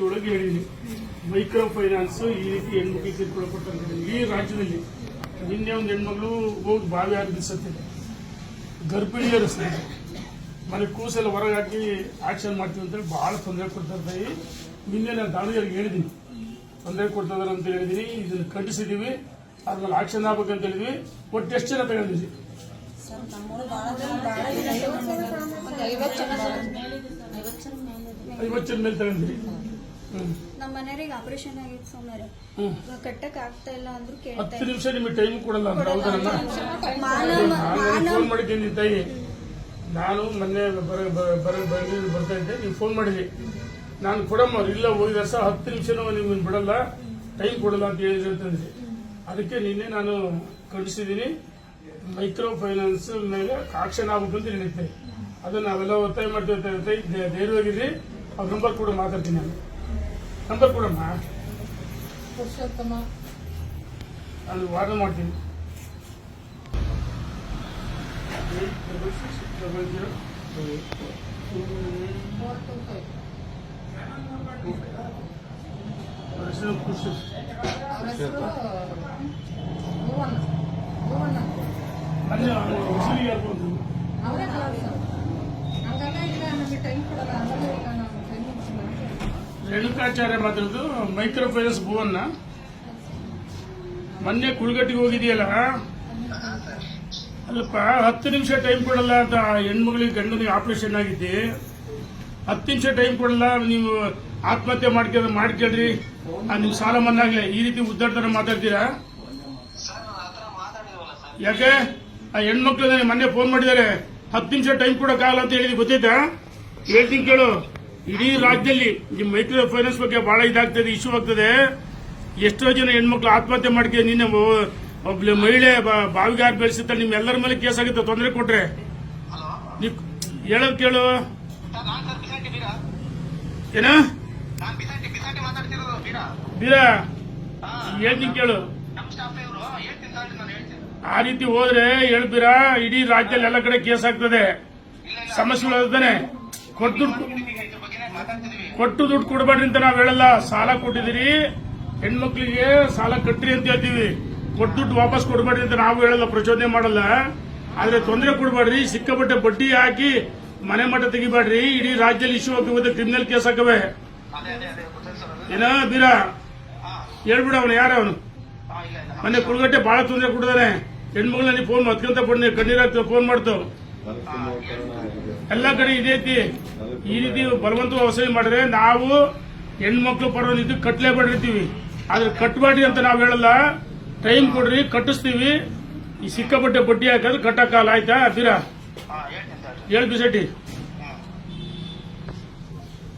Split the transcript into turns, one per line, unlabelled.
ಒಳಗೆ ಹೇಳಿದ್ದೀನಿ micro finance ಈ ರೀತಿ ಹೆಣ್ಮಕ್ಳಿಗೆ ಕಿರುಕುಳ ಇಡೀ ಈ ರಾಜ್ಯದಲ್ಲಿ ನಿನ್ನೆ ಒಂದು ಹೆಣ್ಮಗಳು ಹೋಗಿ ಬಾವಿ ಆಗಿ ಸತ್ತಿದೆ ಗರ್ಭಿಣಿಯರು ಸ್ನೇಹಿತರೆ ಮನೆ ಕೂಸೆಲ್ಲ ಹೊರಗೆ ಹಾಕಿ ಆಕ್ಷನ್ ಮಾಡ್ತೀವಿ ಅಂತೇಳಿ ಭಾಳ ತೊಂದರೆ ಕೊಡ್ತಾ ಇರ್ತೀವಿ ನಿನ್ನೆ ನಾನು ದಾವಣಗೆರೆಗೆ ಹೇಳಿದ್ದೀನಿ ತೊಂದರೆ ಕೊಡ್ತಾ ಇದ್ದಾರೆ ಅಂತ ಹೇಳಿದ್ದೀನಿ ಇದನ್ನು ಖಂಡಿಸಿದ್ದೀವಿ ಅದ್ರಲ್ಲಿ ಆಕ್ಷನ್ ಆಗ್ಬೇಕಂತ ಹೇಳಿದ್ವಿ ಒಟ್ಟು ಎಷ್ಟು ಜನ ತಗೊಂಡಿದ್ವಿ
ಐವತ್ತು ಜನ ಮೇಲೆ ಇದೆ.
ನಮ್ಮ ಮನೆಯವ್ರಿಗೆ ಆಪರೇಷನ್ ಆಗಿತ್ತು
ಹ್ಞೂ
ಕಟ್ಟಕ್ ಆಗ್ತಾ ಇಲ್ಲ ಅಂದ್ರು ಕೇಳ್ತಾ
ಹತ್ತು ನಿಮಿಷ ನಿಮಗೆ ಟೈಮ್ ಕೊಡಲ್ಲ ಅಂತ ಹೌದಾ
ಮಾನವ
ನಾನು ಫೋನ್ ಮಾಡಿದ್ದೀನಿ ತಾಯಿ ನಾನು ಮೊನ್ನೆ ಬರ ಬರ ಬರ- ಬರ- ಬರ್ತಾ ಇದ್ದೆ. ನೀವು ಫೋನ್ ಮಾಡಿದ್ರಿ ನಾನು ಕೊಡಮ್ಮ ಇಲ್ಲ ಹೋಗಿ ಸಹ ಹತ್ತು ನಿಮಿಷನೂ ನಿಮ್ಮನ್ನು ಬಿಡಲ್ಲ. ಟೈಮ್ ಕೊಡಲ್ಲ ಅಂತ ಹೇಳಿದ್ರು ಅಂತಂದ್ರಿ. ಅದಕ್ಕೆ ನಿನ್ನೆ ನಾನು ಕಳಿಸಿದ್ದೀನಿ ಮೈಕ್ರೋ ಫೈನಾನ್ಸ್ ಮೇಲೆ ಆಕ್ಷನ್ ಆಗ್ಬೇಕು ಅಂತ ಹೇಳಿದ್ದೆ. ಅದನ್ನ ನಾವೆಲ್ಲ ಒತ್ತಾಯ ಮಾಡ್ತೀವಿ ಧೈರ್ಯವಾಗಿರ್ರಿ. ಅವ್ರ ನಂಬರ್ ಕೂಡ ಮಾತಾಡ್ತೀನಿ ನಾನು. ನಂಬರ್ ಕೊಡಮ್ಮ
ಪುರುಷೋತ್ತಮ
ನಾನು ವಾದ ಮಾಡ್ತೀನಿ double zero
four two five
ಹೆಸರು ಖುಷಿ
ಅವ್ರ ಹೆಸರು ಭುವನ್ ಭುವನ್ ಅಂತ
ಅಲ್ಲಿ ಹೆಸರು ಹೇಳ್ಬೋದು
ಅವರೇ
ರೇಣುಕಾಚಾರ್ಯ ಮಾತಾಡೋದು ಮೈಕ್ರೋ ಫೈನಾನ್ಸ್ ಭುವನ್ನ. ಮೊನ್ನೆ ಕುಳ್ಗಟ್ಟಿಗೆ ಹೋಗಿದೆಯಲ್ಲ ಅಲ್ಲಪ್ಪ, ಹತ್ತು ನಿಮಿಷ ಟೈಮ್ ಕೊಡಲ್ಲ ಅಂತ ಹೆಣ್ಮಗಳಿಗೆ ಗಂಡನಿಗೆ ಆಪರೇಷನ್ ಆಗಿದ್ದೆ. ಹತ್ತು ನಿಮಿಷ ಟೈಮ್ ಕೊಡಲ್ಲ, ನೀವು ಆತ್ಮಹತ್ಯೆ ಮಾಡ್ಕೊಂಡು ಮಾಡ್ಕೇಳ್ರಿ ನೀವು ಸಾಲ ಮನ್ನಾಗಲಿ ಈ ರೀತಿ ಉದ್ದಾಡ್ತಾರ ಮಾತಾಡ್ತೀರಾ? ಯಾಕೆ? ಆ ಹೆಣ್ಮಕ್ಳು ಮೊನ್ನೆ ಫೋನ್ ಮಾಡಿದ್ದಾರೆ. ಹತ್ತು ನಿಮಿಷ ಟೈಮ್ ಕೊಡೋಕ್ಕಾಗಲ್ಲ ಅಂತ ಹೇಳಿದ್ವಿ ಗೊತ್ತೈತಾ ಹೇಳ್ತೀನಿ ಕೇಳು. ಇಡೀ ರಾಜ್ಯದಲ್ಲಿ ಈ ಮೈಕ್ರೋ ಫೈನಾನ್ಸ್ ಬಗ್ಗೆ ಬಹಳ ಇದಾಗ್ತದೆ ಇಶ್ಯೂ ಆಗ್ತದೆ. ಎಷ್ಟೋ ಜನ ಹೆಣ್ಮಕ್ಳು ಆತ್ಮಹತ್ಯೆ ಮಾಡ್ಕೊಂಡು ನಿನ್ನೆ ಒಬ್ಬ ಮಹಿಳೆ ಬಾವಿಗಾರ ಬಾವಿಗೆ ಹಾಕಿ ಬೆಳೆಸುತ್ತಾರೆ ನಿಮ್ಮೆಲ್ಲರ ಮೇಲೆ ಕೇಸ್ ಆಗುತ್ತೆ, ತೊಂದರೆ ಕೊಟ್ರೆ. ನೀವು ಕೇಳು. ಏನು?
ಬೀರಾ?
ಹೇಳ್ತೀನಿ ಕೇಳು. ಆ ರೀತಿ ಹೋದ್ರೆ ಹೇಳ್ಬೀರಾ ಇಡೀ ರಾಜ್ಯದಲ್ಲಿ ಎಲ್ಲ ಕಡೆ ಕೇಸ್ ಆಗ್ತದೆ. ಸಮಸ್ಯೆಗಳು ಕೊಟ್ಟು ಕೊಟ್ಟು ದುಡ್ಡು ಕೊಡಬೇಡ್ರಿ ಅಂತ ನಾವ್ ಹೇಳಲ್ಲ. ಸಾಲ ಕೊಟ್ಟಿದ್ದೀರಿ. ಹೆಣ್ಮಕ್ಳಿಗೆ ಸಾಲ ಕಟ್ಟ್ರಿ ಅಂತ ಹೇಳ್ತೀವಿ. ಕೊಟ್ಟು ದುಡ್ಡು ವಾಪಸ್ ಕೊಡಬೇಡ್ರಿ ಅಂತ ನಾವು ಹೇಳಲ್ಲ ಪ್ರಚೋದನೆ ಮಾಡಲ್ಲ. ಆದ್ರೆ ತೊಂದರೆ ಕೊಡಬೇಡ್ರಿ. ಸಿಕ್ಕಾಪಟ್ಟೆ ಬಡ್ಡಿ ಹಾಕಿ ಮನೆ ಮಠ ತೆಗಿಬೇಡ್ರಿ. ಇಡೀ ರಾಜ್ಯದಲ್ಲಿ ಇಶ್ಯೂ ಆಗ್ತದೆ ಕ್ರಿಮಿನಲ್ ಕೇಸ್ ಹಾಕವೆ. ಏನೋ ಬೀರ? ಹೇಳ್ಬಿಡ ಅವನು ಯಾರ ಅವನು?
ಮನೆ
ಮೊನ್ನೆ ಕುಳ್ಗಟ್ಟೆ ಬಹಳ ತೊಂದರೆ ಕೊಡ್ತಾನೆ ಹೆಣ್ಮಗಳನ್ನ ನನಗೆ ಫೋನ್ ಮತ್ಕೊಂತ ಪಡ್ನಿ ಕಣ್ಣೀರಾಗ್ತದೆ ಫೋನ್ ಮಾಡ್ತಾವ. ಎಲ್ಲ ಕಡೆ ಇದೇ ರೀತಿ. ಈ ರೀತಿ ಬಲವಂತ ವ್ಯವಸಾಯ ಮಾಡಿದ್ರೆ ನಾವು ಹೆಣ್ಮಕ್ಳು ಪರ ಕಟ್ಲೆ ಕಟ್ಲೇಬೇಡಿರ್ತೀವಿ. ಆದ್ರೆ ಕಟ್ಬೇಡ್ರಿ ಅಂತ ನಾವು ಹೇಳಲ್ಲ. ಟೈಮ್ ಕೊಡ್ರಿ ಕಟ್ಟಿಸ್ತೀವಿ. ಈ ಸಿಕ್ಕಾಪಟ್ಟೆ ಬಡ್ಡಿ ಹಾಕಿದ್ರೆ ಕಟ್ಟಕ್ಕಾಗಲ್ಲ. ಆಯ್ತಾ
ಸರ್.
ಹೇಳ್ ಬಿಸಟ್ಟಿ